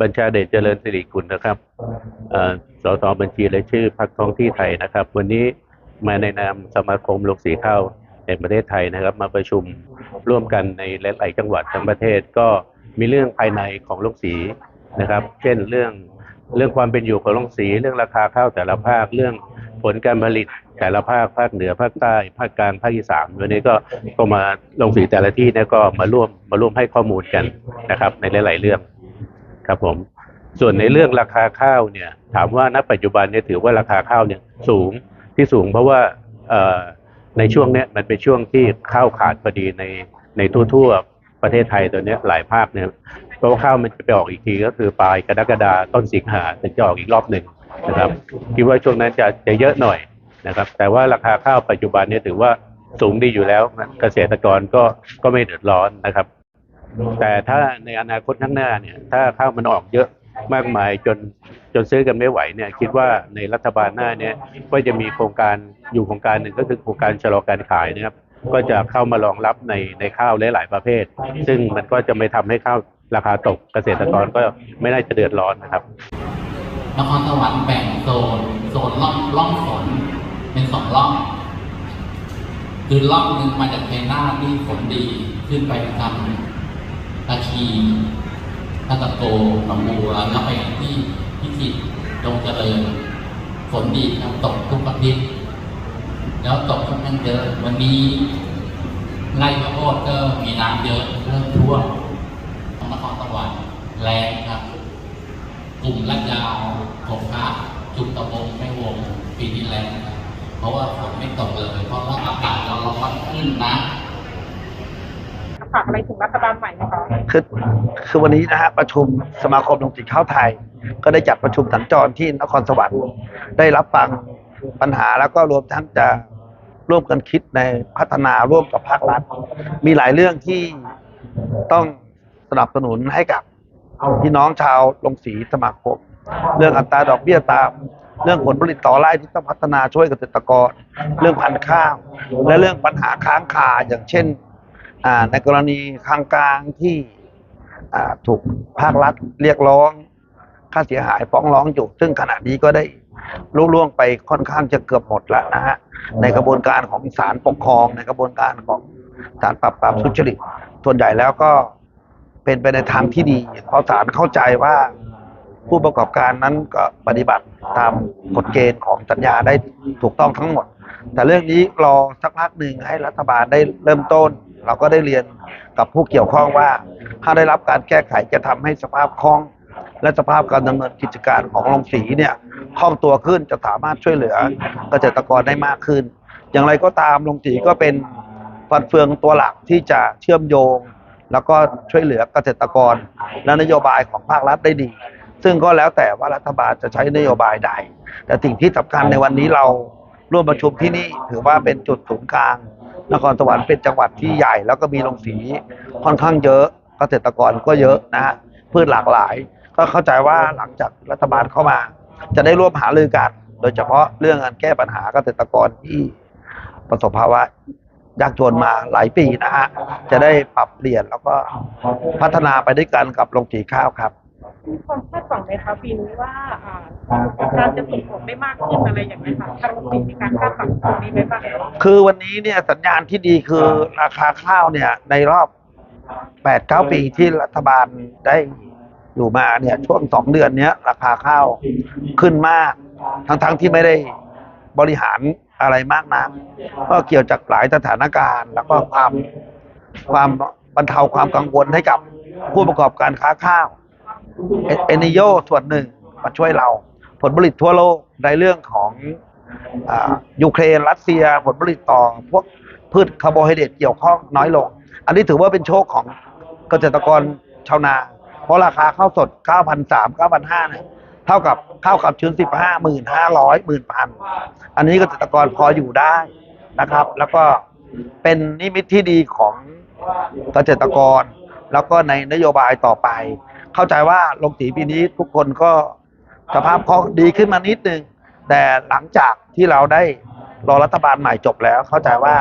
บัญชาเดชเจริญสิริกุลนะครับเอ่อสสบัญชีรายชื่อพรรคท้องที่ไทยนะครับ วันนี้มาในนามสมาคมโรงสีข้าวแห่งประเทศไทยนะครับ มาประชุมร่วมกันในหลายๆจังหวัดทั้งประเทศก็มีเรื่องภายในของโรงสีนะครับ เช่นเรื่องเรื่องความเป็นอยู่ของโรงสีเรื่องราคาข้าวแต่ละภาคเรื่องผลการผลิตแต่ละภาคภาคเหนือภาคใต้ภาคกลางภาคอีสานวันนี้ก็ก็มาโรงสีแต่ละที่เนี่ยก็มาร่วมมาร่วมให้ข้อมูลกันนะครับในหลาย ๆ เรื่อง ครับผม ส่วนในเรื่องราคาข้าวเนี่ย ถามว่าณปัจจุบันเนี่ยถือว่าราคาข้าวเนี่ยสูงที่สูงเพราะว่าในช่วงเนี้ยมันเป็นช่วงที่ข้าวขาดพอดีในในทั่วๆประเทศไทยตัวเนี้ยหลายภาคเนี่ยเพราะว่าข้าวมันจะไปออกอีกทีก็คือปลายกรกฎาต้นสิงหาถึงจะออกอีกรอบหนึ่งนะครับคิดว่าช่วงนั้นจะจะเยอะหน่อยนะครับ แต่ว่าราคาข้าวปัจจุบันเนี่ยถือว่าสูงดีอยู่แล้วเกษตรกรก็ก็ไม่เดือดร้อนนะครับ แต่ถ้าในอนาคตข้างหน้าเนี่ยถ้าข้าวมันออกเยอะมากมายจนจนซื้อกันไม่ไหวเนี่ยคิดว่าในรัฐบาลหน้าเนี่ยก็จะมีโครงการอยู่โครงการหนึ่งก็คือโครงการชะลอการขายนะครับก็จะเข้ามารองรับในในข้าวหลาย ๆ ประเภท ซึ่งมันก็จะไม่ทำให้ข้าวราคาตกเกษตรกรก็ไม่น่าจะเดือดร้อนนะครับนครสวรรค์แบ่งโซนโซนล่องล่องฝนเป็นสองล่องคือล่องหนึ่งมาจากเทน่าที่ฝนดีขึ้นไปทำตะคีตะตะโกหนองบัวแล้วไปที่พิจิตรดงเจริญฝนดีครับตกทุกอาทิตย์แล้วตกค่อนข้างเยอะวันนี้ไร่ข้าวโพดก็มีน้ำเยอะเริ่มท่วมนครสวรรค์แรงครับ กลุ่มลัดยาวของพระจุดตะบงไม่วงปีที่แรับเพราะว่าฝนไม่ตกเลย เพราะว่าอากาศเราร้อนขึ้นนะ ฝากอะไรถึงรัฐบาลใหม่ไหมคะคือคือวันนี้นะฮะประชุมสมาคมโรงสีข้าวไทย ก็ได้จัดประชุมสัญจรที่นครสวรรค์ได้รับฟังปัญหาแล้วก็รวมทั้งจะร่วมกันคิดในพัฒนาร่วมกับภาครัฐ มีหลายเรื่องที่ต้องสนับสนุนให้กับพี่น้องชาวโรงสีสมาคม เรื่องอัตราดอกเบี้ยตามเรื่องผลผลิตต่อไร่ที่ต้องพัฒนาช่วยเกษตรกร เรื่องพันธุ์ข้าว และเรื่องปัญหาค้างคาอย่างเช่น ในกรณีข้างกลางที่อ่าถูกภาครัฐเรียกร้อง ค่าเสียหายฟ้องร้องอยู่ ซึ่งขณะนี้ก็ได้ลุล่วงไปค่อนข้างจะเกือบหมดแล้วนะฮะในกระบวนการของศาลปกครอง ในกระบวนการของศาลปราบปรามทุจริตส่วนใหญ่แล้วก็เป็นไปในทางที่ดี เพราะศาลเข้าใจว่าผู้ประกอบการนั้นก็ปฏิบัติตามกฎเกณฑ์ของสัญญาได้ถูกต้องทั้งหมด แต่เรื่องนี้รอสักพักหนึ่งให้รัฐบาลได้เริ่มต้น เราก็ได้เรียนกับผู้เกี่ยวข้องว่า ถ้าได้รับการแก้ไขจะทำให้สภาพคล่อง และสภาพการดำเนินกิจการของโรงสีเนี่ยคล่องตัวขึ้นจะสามารถช่วยเหลือเกษตรกรได้มากขึ้น อย่างไรก็ตามโรงสีก็เป็นฟันเฟืองตัวหลักที่จะเชื่อมโยง แล้วก็ช่วยเหลือเกษตรกรและนโยบายของภาครัฐได้ดี ซึ่งก็แล้วแต่ว่ารัฐบาลจะใช้นโยบายใด แต่สิ่งที่สำคัญในวันนี้เราร่วมประชุมที่นี่ถือว่าเป็นจุดศูนย์กลาง นครสวรรค์เป็นจังหวัดที่ใหญ่ แล้วก็มีโรงสีค่อนข้างเยอะเกษตรกรก็เยอะนะฮะพืชหลากหลาย ก็เข้าใจว่าหลังจากรัฐบาลเข้ามา จะได้ร่วมหารือกัน โดยเฉพาะเรื่องการแก้ปัญหาเกษตรกรที่ประสบภาวะยากจนมาหลายปีนะฮะจะได้ปรับเปลี่ยนแล้วก็พัฒนาไปด้วยกันกับโรงสีข้าวครับ มีความคาดหวังไหมคะปีนี้ว่าอ่าการจะส่งผลได้มากขึ้นอะไรอย่างไรยค่ะทางโรงเรียนมีการคาดหวังตรงนี้ไหมบ้างคือวันนี้เนี่ยสัญญาณที่ดีคือราคาข้าวเนี่ยในรอบแปดเก้าปีที่รัฐบาลได้อยู่มาเนี่ยช่วงสองเดือนเนี้ยราคาข้าวขึ้นมาก ทั้งๆที่ไม่ได้บริหารอะไรมากนักก็เกี่ยวจากหลายสถานการณ์ แล้วก็ความความบรรเทาความกังวลให้กับผู้ประกอบการค้าข้าว เอเนิโยส่วนหนึ่งมาช่วยเรา ผลผลิตทั่วโลกในเรื่องของอยูเครนรัสเซียผลผลิตต่อพวกพืชคาร์โบไฮเดรตเกี่ยวข้องน้อยลง อันนี้ถือว่าเป็นโชคของเกษตรกรชาวนา เพราะราคาข้าวสด 9,300 9,500เนี่ยเท่ากับข้าวขับชื้น 15 1 500 10,000อันนี้เกษตรกรพออยู่ได้นะครับ แล้วก็เป็นนิมิตที่ดีของเกษตรกร แล้วก็ในนโยบายต่อไป เข้าใจว่าลงสีปีนี้ทุกคนก็สภาพคล่องดีขึ้นมานิดนึง แต่หลังจากที่เราได้รอรัฐบาลใหม่จบแล้ว เข้าใจว่า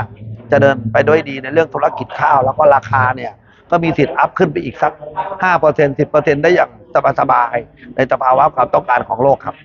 จะเดินไปด้วยดีในเรื่องธุรกิจข้าว แล้วก็ราคาเนี่ยก็มีสิทธิ์อัพขึ้นไปอีกสักห้าเปอร์เซ็นสิบเปอร์เซ็นได้อย่างสบายๆในสภาวะความต้องการของโลกครับ